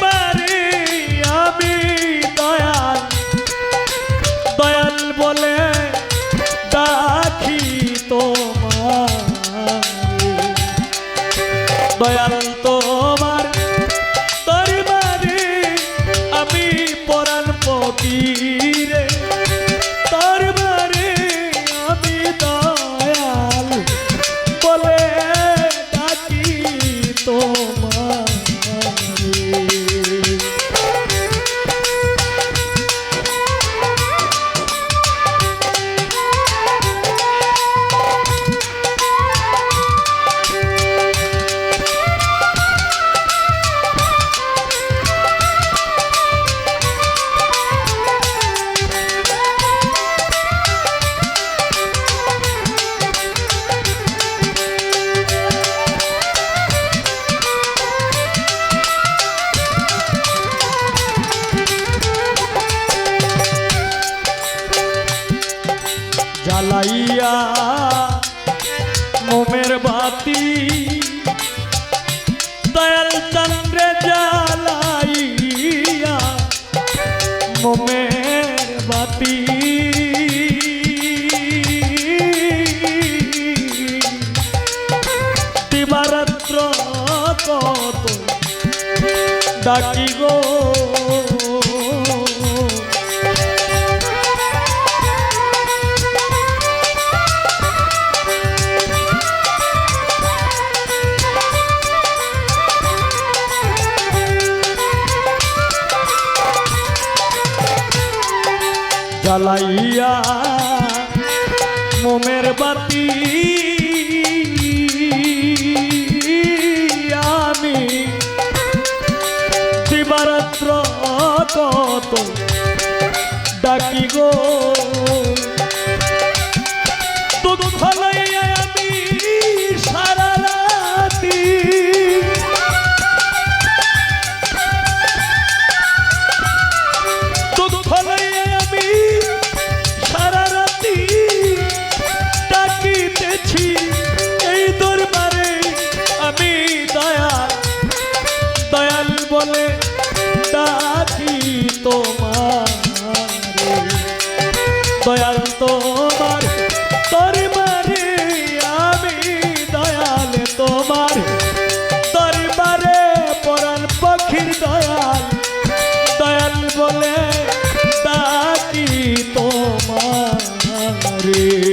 পার জ্বালাইয়া মোমের বাতি। দয়াল চন্দ্রে জ্বালাইয়া জ্বালাইয়া মোমের বাতি আমি দিবারাত্র কত তোমার। দয়াল তোমার দরবারে আমি দয়াল তোমার। দরবারে পরাণ পক্ষীর দয়াল দয়াল বলে ডাকি তোমারে।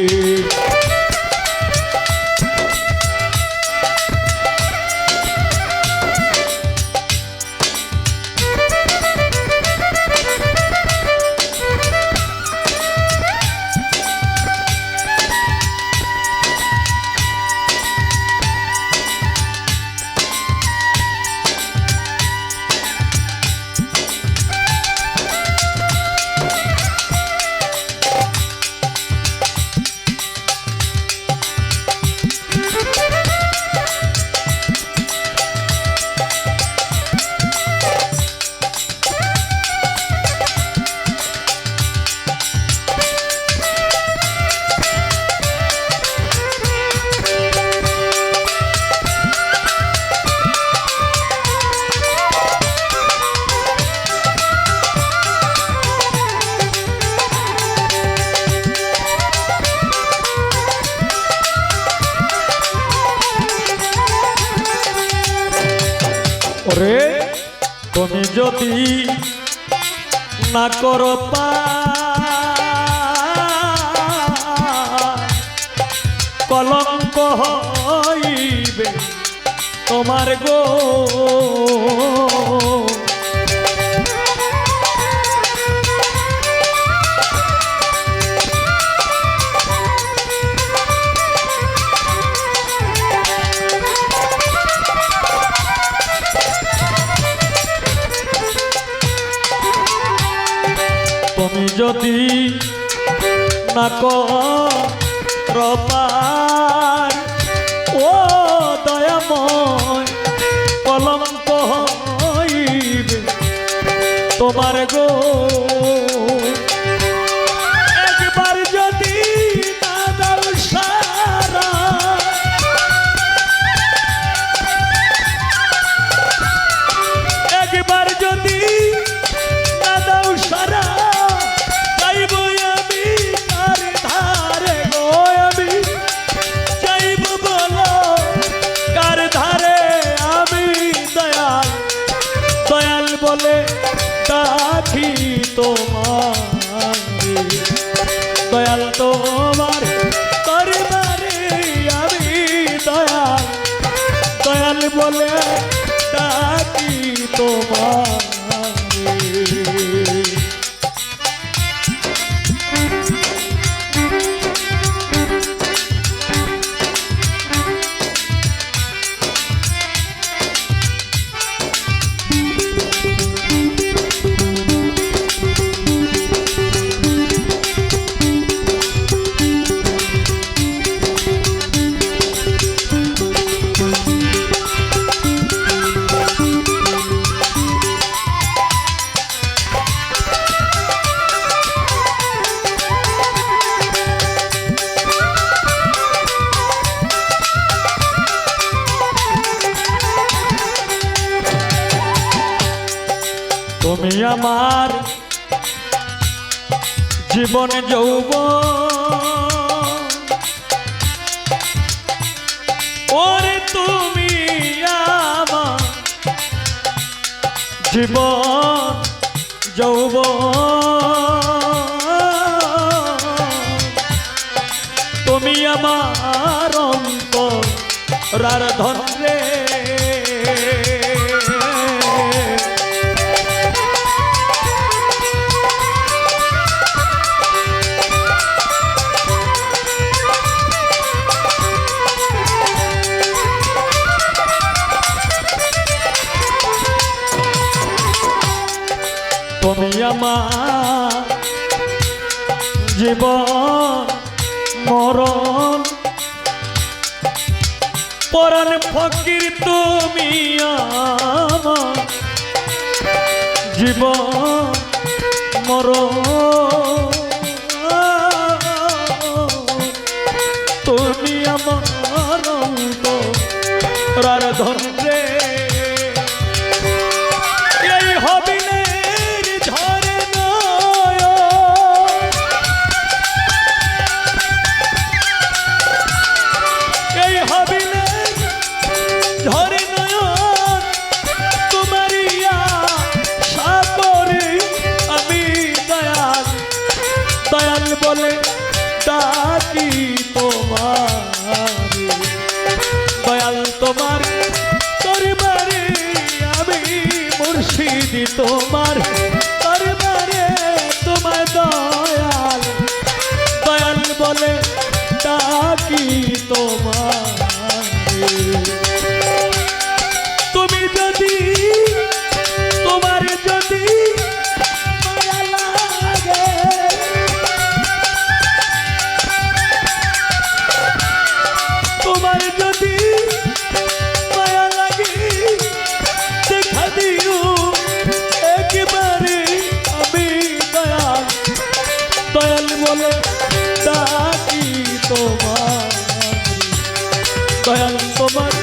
ওরে তুমি যদি না করো কলঙ্ক হইবে তোমার গো। যদি না ও দয়াময় কলঙ্ক হইবে তোমার গো। দয়াল তোমার দরবারে আমি দয়াল। দয়াল বলে ডাকি তোমার। আমার জীবন যৌব ওরে তুমি আমার জীবন যৌব তুমি আমার অন্তর রার আমার জীবন মরণ। পরাণ ফকির তুমি আমার জীবন মরণ। তুমি আমার রার ধরে বলে ডাকি তোমার তোমার